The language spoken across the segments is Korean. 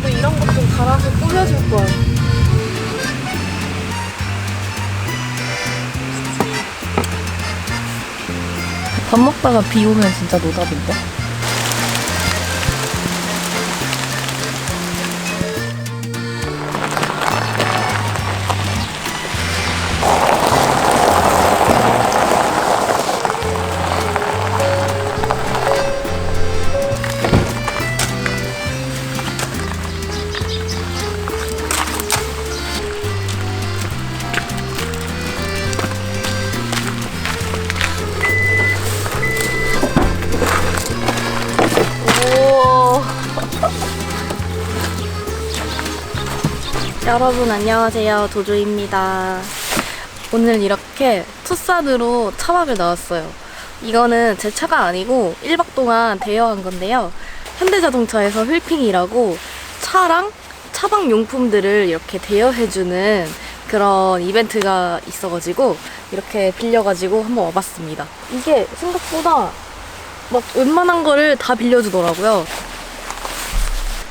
오빠도 이런 것좀 달아서 꾸며줄 걸. 밥 먹다가 비 오면 진짜 노답인데? 여러분 안녕하세요 도조입니다. 오늘 이렇게 투싼으로 차박을 나왔어요. 이거는 제 차가 아니고 1박 동안 대여한 건데요. 현대자동차에서 휠핑이라고 차랑 차박 용품들을 이렇게 대여해주는 그런 이벤트가 있어가지고 이렇게 빌려가지고 한번 와봤습니다. 이게 생각보다 막 웬만한 거를 다 빌려주더라고요.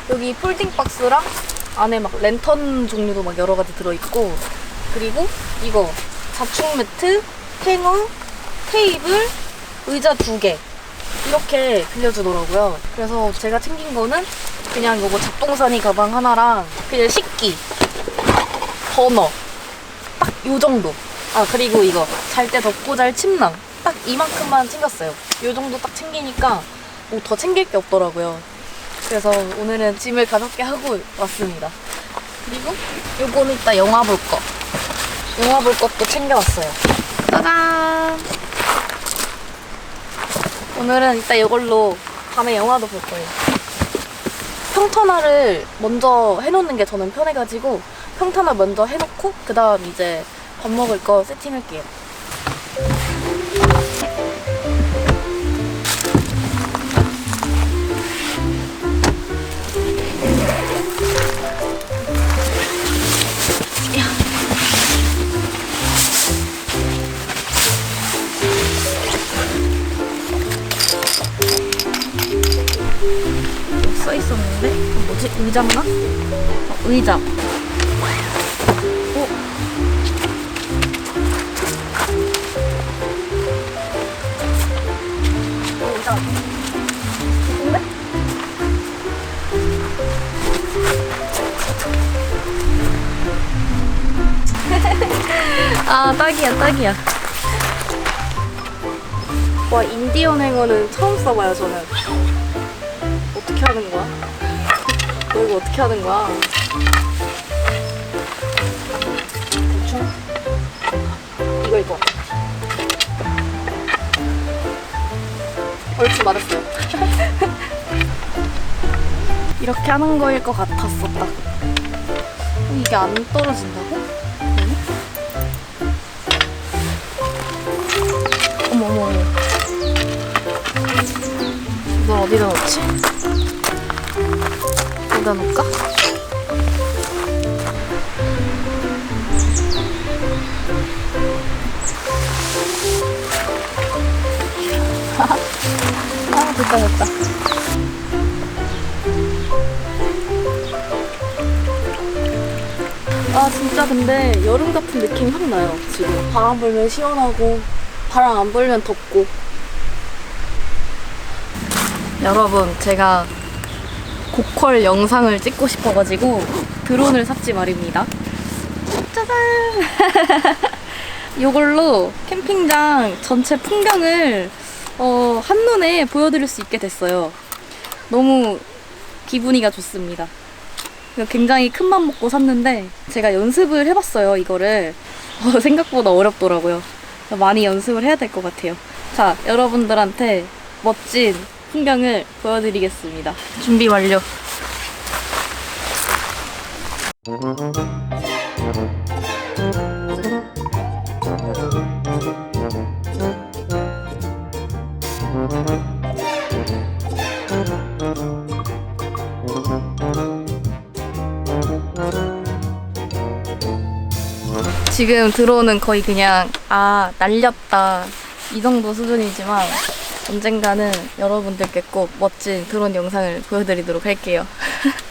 여기 폴딩 박스랑 안에 막 랜턴 종류도 막 여러 가지 들어있고 그리고 이거 자충 매트, 행어, 테이블, 의자 두 개 이렇게 빌려주더라고요. 그래서 제가 챙긴 거는 그냥 요거 잡동사니 가방 하나랑 그냥 식기, 버너 딱 요 정도. 아 그리고 이거 잘 때 덮고 잘 침낭 딱 이만큼만 챙겼어요. 요 정도 딱 챙기니까 뭐 더 챙길 게 없더라고요. 그래서 오늘은 짐을 가볍게 하고 왔습니다. 그리고 요거는 이따 영화 볼 거. 영화 볼 것도 챙겨왔어요. 짜잔! 오늘은 이따 이걸로 밤에 영화도 볼 거예요. 평탄화를 먼저 해놓는 게 저는 편해가지고 평탄화 먼저 해놓고 그 다음 이제 밥 먹을 거 세팅할게요. 있었는데 이거 뭐지? 의자인가? 어, 의자. 오. 어, 의자. 근데? 아 딱이야 딱이야. 와 인디언 행어는 처음 써봐요 저는. 어떻게 하는 거야? 너 이거 어떻게 하는 거야? 대충 이거 이거 얼추 맞았어요 이렇게 하는 거일 것 어, 이게 안 떨어진다고? 어머 어머 어머 어디다 넣지? 여기다 놓을까? 아 됐다 됐다. 아 진짜 근데 여름 같은 느낌 확 나요 지금. 바람 불면 시원하고 바람 안 불면 덥고. 여러분 제가 고퀄 영상을 찍고 싶어가지고 드론을 샀지 말입니다. 짜잔! 이걸로 캠핑장 전체 풍경을 어, 한눈에 보여드릴 수 있게 됐어요. 너무 기분이가 좋습니다. 굉장히 큰 맘 먹고 샀는데 제가 연습을 해봤어요, 이거를. 어, 생각보다 어렵더라고요. 많이 연습을 해야 될 것 같아요. 자, 여러분들한테 멋진 풍경을 보여드리겠습니다. 준비 완료. 지금 들어오는 거의 그냥 아 날렸다 이 정도 수준이지만 언젠가는 여러분들께 꼭 멋진 드론 영상을 보여드리도록 할게요.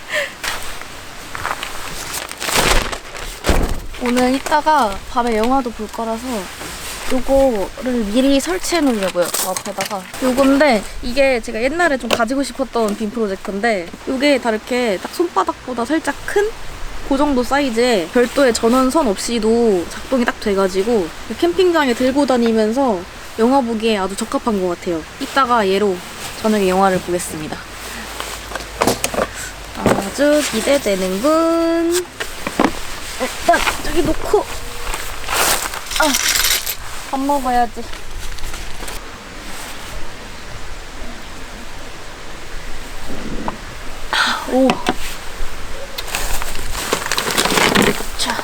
오늘 이따가 밤에 영화도 볼 거라서 요거를 미리 설치해 놓으려고요. 그 앞에다가. 요건데 이게 제가 옛날에 좀 가지고 싶었던 빔 프로젝터인데 요게 다 이렇게 딱 손바닥보다 살짝 큰? 그 정도 사이즈에 별도의 전원선 없이도 작동이 딱 돼가지고 캠핑장에 들고 다니면서 영화 보기에 아주 적합한 것 같아요. 이따가 얘로 저녁에 영화를 보겠습니다. 아주 기대되는군. 일단 저기 놓고 아, 밥 먹어야지. 오. 자.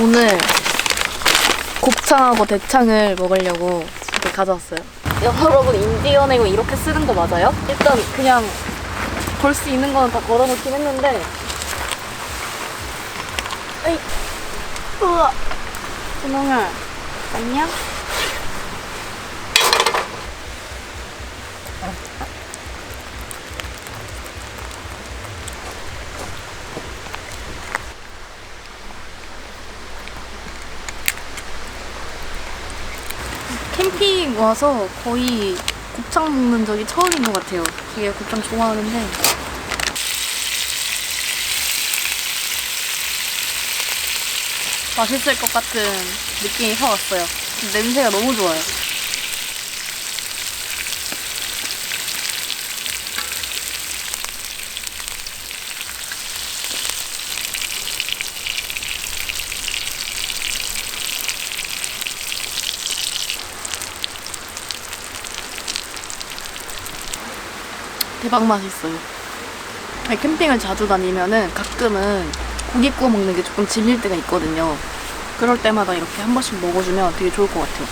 오늘 곱창하고 대창을 먹으려고 이렇게 가져왔어요. 여러분 인디언 이거 이렇게 쓰는 거 맞아요? 일단 그냥 걸 수 있는 거는 다 걸어놓긴 했는데 에이, 우와, 분홍아, 안녕? 캠핑 와서 거의 곱창 먹는 적이 처음인 것 같아요. 되게 곱창 좋아하는데 맛있을 것 같은 느낌이 확 왔어요. 냄새가 너무 좋아요. 대박 맛있어요. 캠핑을 자주 다니면은 가끔은 고기 구워 먹는 게 조금 질릴 때가 있거든요. 그럴 때마다 이렇게 한 번씩 먹어주면 되게 좋을 것 같아요.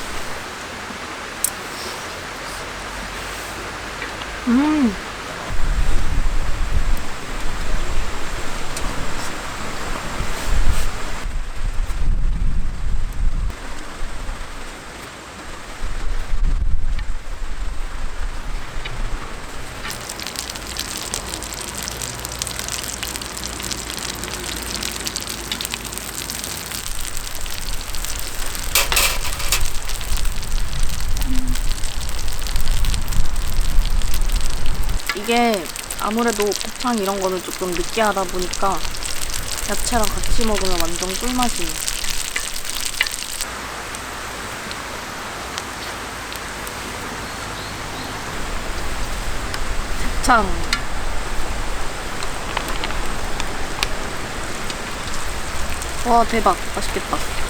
음. 이게 아무래도 곱창 이런 거는 조금 느끼하다 보니까 야채랑 같이 먹으면 완전 꿀맛이에요. 대창. 와, 대박. 맛있겠다.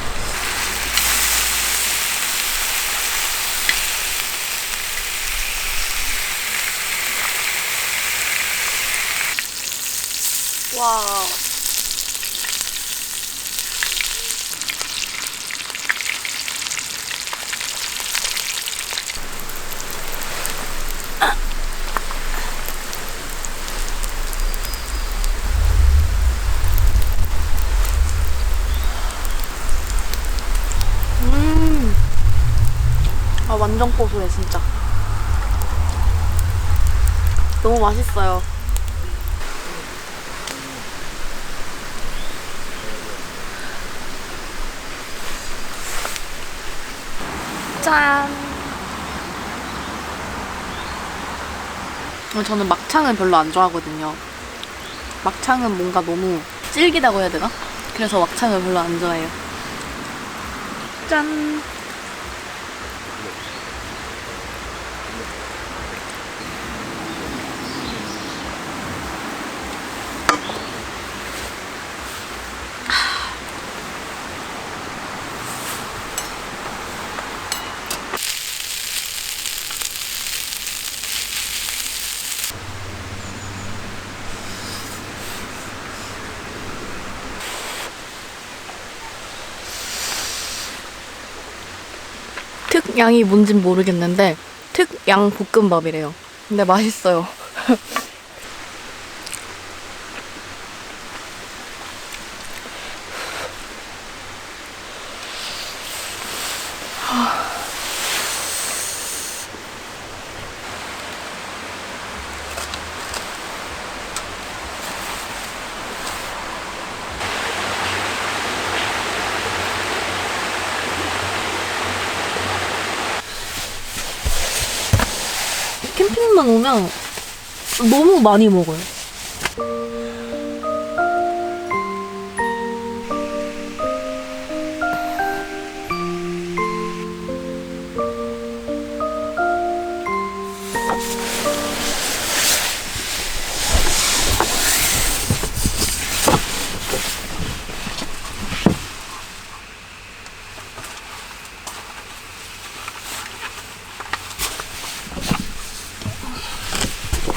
와. 음. 아, 완전 고소해, 진짜. 너무 맛있어요. 짠. 어, 저는 막창을 별로 안 좋아하거든요. 막창은 뭔가 너무 질기다고 해야 되나? 그래서 막창을 별로 안 좋아해요. 짠. 특 양이 뭔진 모르겠는데 특양 볶음밥이래요. 근데 맛있어요. 오면 너무 많이 먹어요.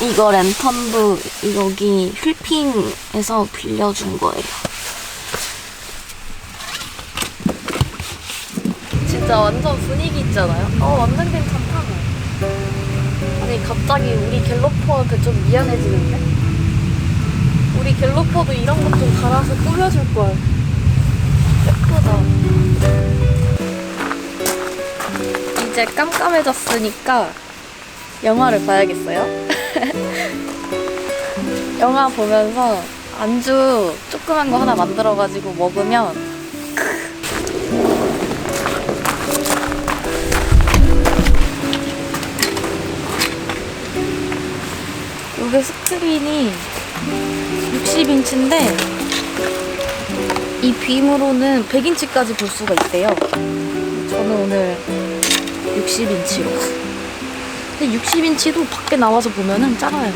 이거 랜턴도 여기 휠핑에서 빌려준 거예요. 진짜 완전 분위기 있잖아요? 어, 완전 괜찮다. 아니, 갑자기 우리 갤로퍼한테 좀 미안해지는데? 우리 갤로퍼도 이런 것 좀 달아서 꾸며줄 걸. 예쁘다. 이제 깜깜해졌으니까 영화를 봐야겠어요. 영화 보면서 안주 조그만 거 하나 만들어가지고 먹으면 이게 스크린이 60인치인데 이 빔으로는 100인치까지 볼 수가 있대요. 저는 오늘 60인치로. 근데 60인치도 밖에 나와서 보면은 작아요.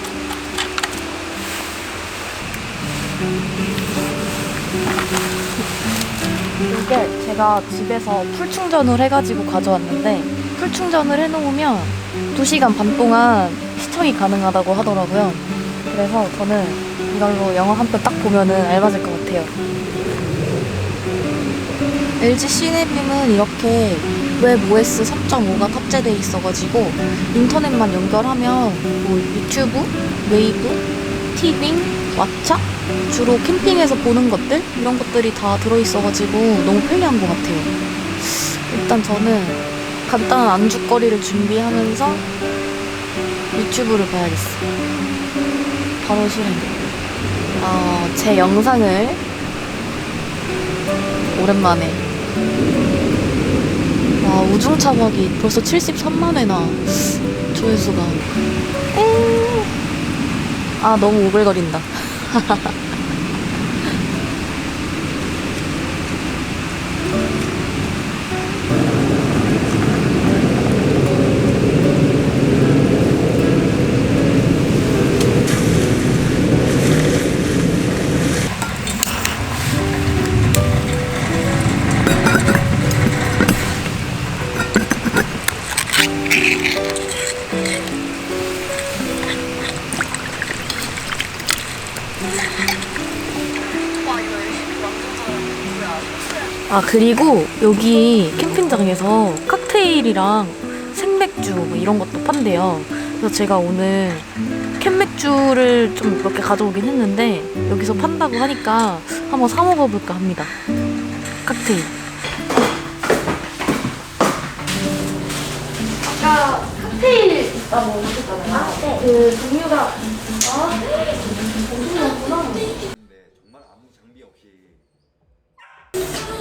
이게 제가 집에서 풀 충전을 해가지고 가져왔는데 풀 충전을 해놓으면 2시간 반 동안 시청이 가능하다고 하더라고요. 그래서 저는 이걸로 영화 한 편 딱 보면은 알맞을 것 같아요. LG 시네빔은 이렇게 웹 OS 3.5가 탑재되어 있어가지고 인터넷만 연결하면 뭐 유튜브, 웨이브, 티빙, 왓챠 주로 캠핑에서 보는 것들 이런 것들이 다 들어있어가지고 너무 편리한 것 같아요. 일단 저는 간단한 안주거리를 준비하면서 유튜브를 봐야겠어. 바로 실행. 아, 제 영상을 오랜만에 와 우중차박이 벌써 73만 회나 조회수가 에이. 아 너무 오글거린다 아 그리고 여기 캠핑장에서 칵테일이랑 생맥주 뭐 이런 것도 판대요. 그래서 제가 오늘 캔맥주를 좀 몇 개 가져오긴 했는데 여기서 판다고 하니까 한번 사 먹어볼까 합니다. 칵테일. 아까 칵테일 있다고 하셨잖아요. 아, 네. 그 종류가 아, 엄청 많구나. 정말 아무 장비 없이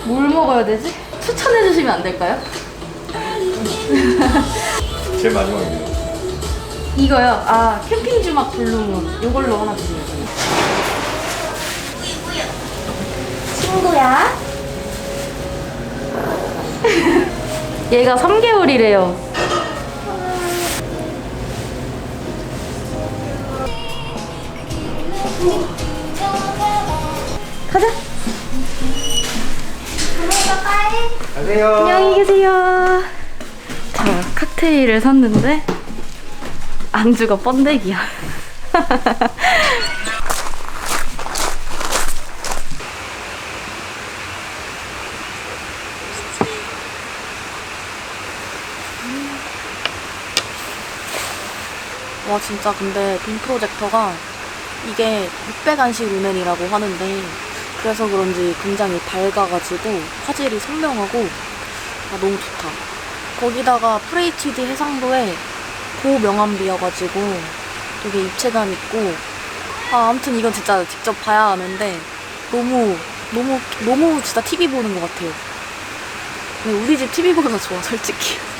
뭘 먹어야 되지? 추천해 주시면 안 될까요? 제일 마지막이네요. 이거요. 아 캠핑 주막 블루문. 이걸로 하나 주세요. 친구야. 얘가 3개월이래요. 안녕하세요. 안녕히 계세요. 자, 칵테일을 샀는데 안주가 번데기야. 와 진짜 근데 빔 프로젝터가 이게 600안시 루멘이라고 하는데 그래서 그런지 굉장히 밝아가지고 화질이 선명하고 아, 너무 좋다. 거기다가 FHD 해상도에 고명암비여가지고 되게 입체감 있고 아 아무튼 이건 진짜 직접 봐야 아는데 너무 너무 너무 진짜 TV 보는 것 같아요. 근데 우리 집 TV보다 좋아 솔직히.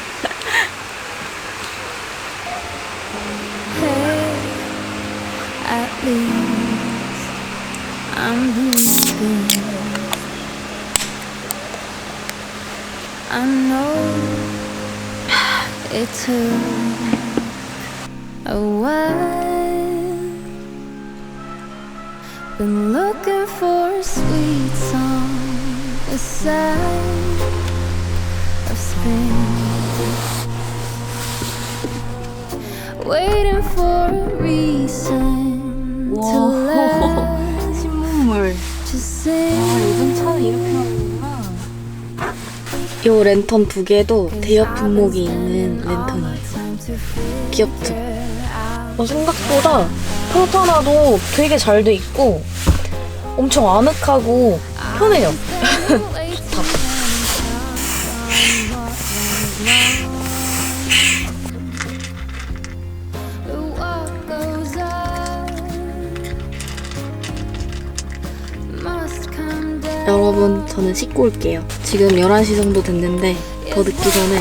I'm I know it took a while. Been looking for a sweet song, a sign of spring. Waiting for a reason Whoa. to love. To sing. 차는 이렇게 하는구나. 이 랜턴 두 개도 대역 분목이 있는 랜턴이에요. 귀엽죠? 어, 생각보다 평탄화도 되게 잘 돼 있고 엄청 아늑하고 편해요. 여러분, 저는 씻고 올게요. 지금 11시 정도 됐는데 더 늦기 전에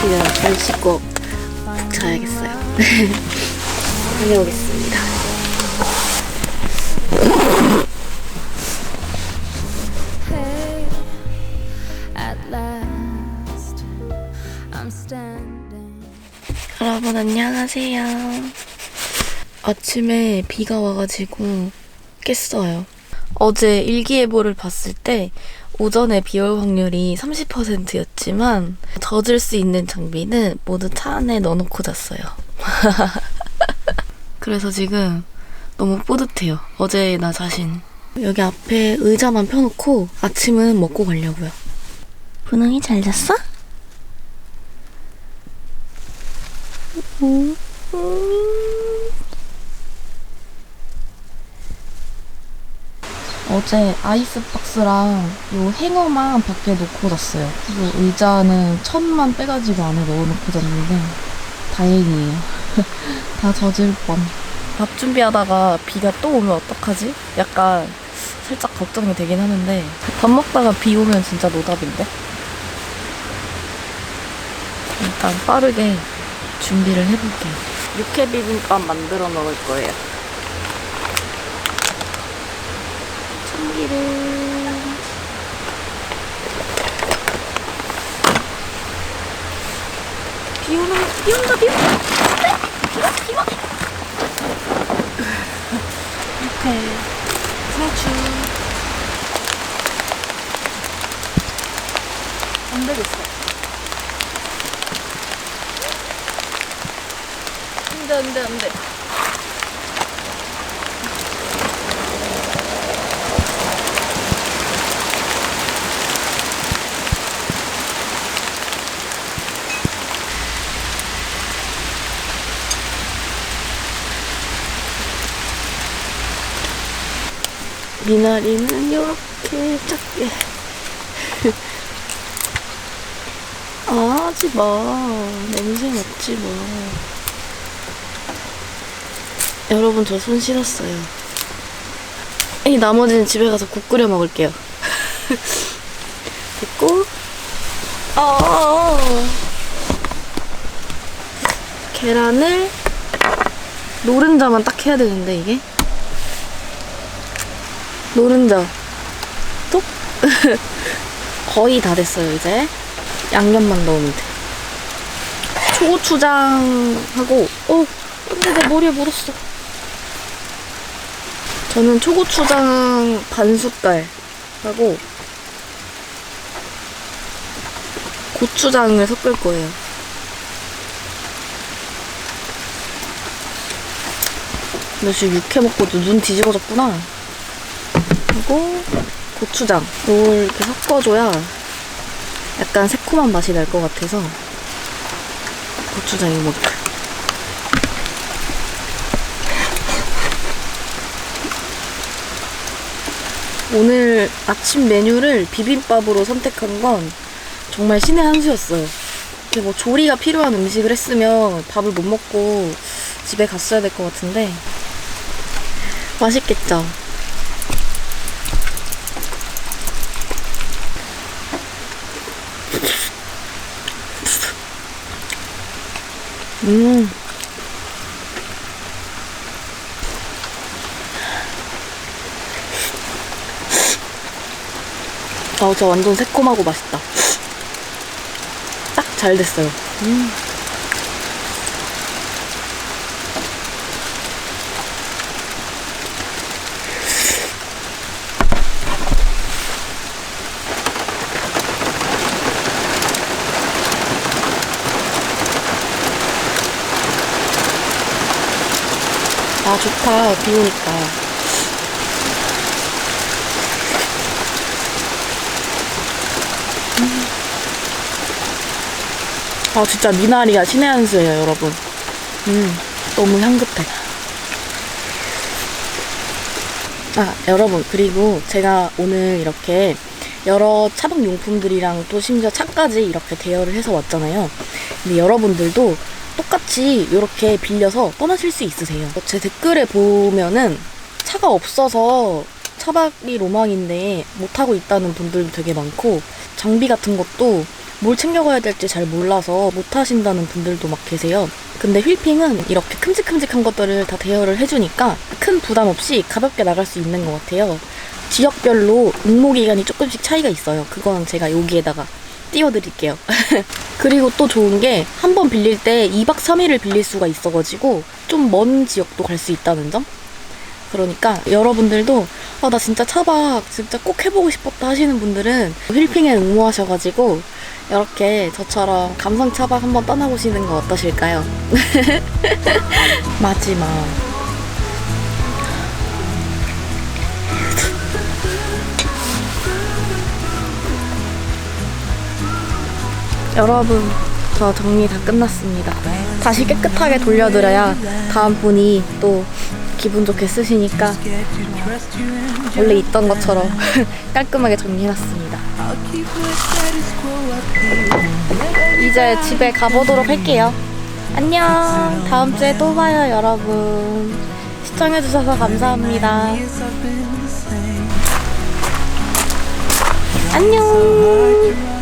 지금 잘 씻고 푹 자야겠어요. 다녀오겠습니다. 여러분 안녕하세요. 아침에 비가 와가지고 깼어요. 어제 일기예보를 봤을 때 오전에 비 올 확률이 30%였지만 젖을 수 있는 장비는 모두 차 안에 넣어놓고 잤어요. 그래서 지금 너무 뿌듯해요. 어제 나 자신. 여기 앞에 의자만 펴놓고 아침은 먹고 가려고요. 분홍이 잘 잤어? 음. 어제 아이스박스랑 요 행어만 밖에 놓고 잤어요. 그리고 의자는 천만 빼가지고 안에 넣어놓고 잤는데 다행이에요. 다 젖을 뻔. 밥 준비하다가 비가 또 오면 어떡하지? 약간 살짝 걱정이 되긴 하는데 밥 먹다가 비 오면 진짜 노답인데? 일단 빠르게 준비를 해볼게요. 육회 비빔밥 만들어 먹을 거예요. 참기름. 비 오는, 비 온다, 비 온다! 비 와, 비 와! 육회, 상추. 안 되겠어. 안 돼, 안 돼, 안 돼. 미나리는 이렇게 작게. 아, 하지 마. 냄새 맡지 마. 여러분, 저손 씻었어요. 이 나머지는 집에 가서 국 끓여 먹을게요. 됐고, 아, 계란을 노른자만 딱 해야 되는데, 이게. 노른자. 톡? 거의 다 됐어요, 이제. 양념만 넣으면 돼. 초고추장하고, 어, 근데 내 머리에 묻었어. 저는 초고추장 반 숟갈 하고, 고추장을 섞을 거예요. 너 지금 육회 먹고도 눈 뒤집어졌구나. 그리고 고추장. 이걸 이렇게 섞어줘야 약간 새콤한 맛이 날 것 같아서 고추장 이만큼. 오늘 아침 메뉴를 비빔밥으로 선택한 건 정말 신의 한 수였어요. 이렇게 뭐 조리가 필요한 음식을 했으면 밥을 못 먹고 집에 갔어야 될 것 같은데 맛있겠죠? 음. 아, 진짜 완전 새콤하고 맛있다. 딱 잘 됐어요. 음. 좋다. 비 오니까. 아 진짜 미나리가 신의 한 수예요 여러분 음 너무 향긋해 아 여러분 그리고 제가 오늘 이렇게 여러 차박 용품들이랑 또 심지어 차까지 이렇게 대여를 해서 왔잖아요 근데 여러분들도 똑같이 이렇게 빌려서 떠나실 수 있으세요 제 댓글에 보면은 차가 없어서 차박이 로망인데 못하고 있다는 분들도 되게 많고 장비 같은 것도 뭘 챙겨가야 될지 잘 몰라서 못 하신다는 분들도 막 계세요. 근데 휠핑은 이렇게 큼직큼직한 것들을 다 대여를 해주니까 큰 부담 없이 가볍게 나갈 수 있는 것 같아요. 지역별로 응모 기간이 조금씩 차이가 있어요. 그건 제가 여기에다가 띄워드릴게요. 그리고 또 좋은 게 한 번 빌릴 때 2박 3일을 빌릴 수가 있어가지고 좀 먼 지역도 갈 수 있다는 점? 그러니까 여러분들도 아, 나 진짜 차박 진짜 꼭 해보고 싶었다 하시는 분들은 휠핑에 응모하셔가지고 이렇게 저처럼 감성 차박 한번 떠나보시는 거 어떠실까요? 마지막 여러분 저 정리 다 끝났습니다. 다시 깨끗하게 돌려드려야 다음 분이 또 기분 좋게 쓰시니까 원래 있던 것처럼 깔끔하게 정리해놨습니다. 이제 집에 가보도록 할게요. 안녕. 다음 주에 또 봐요, 여러분. 시청해주셔서 감사합니다. 안녕.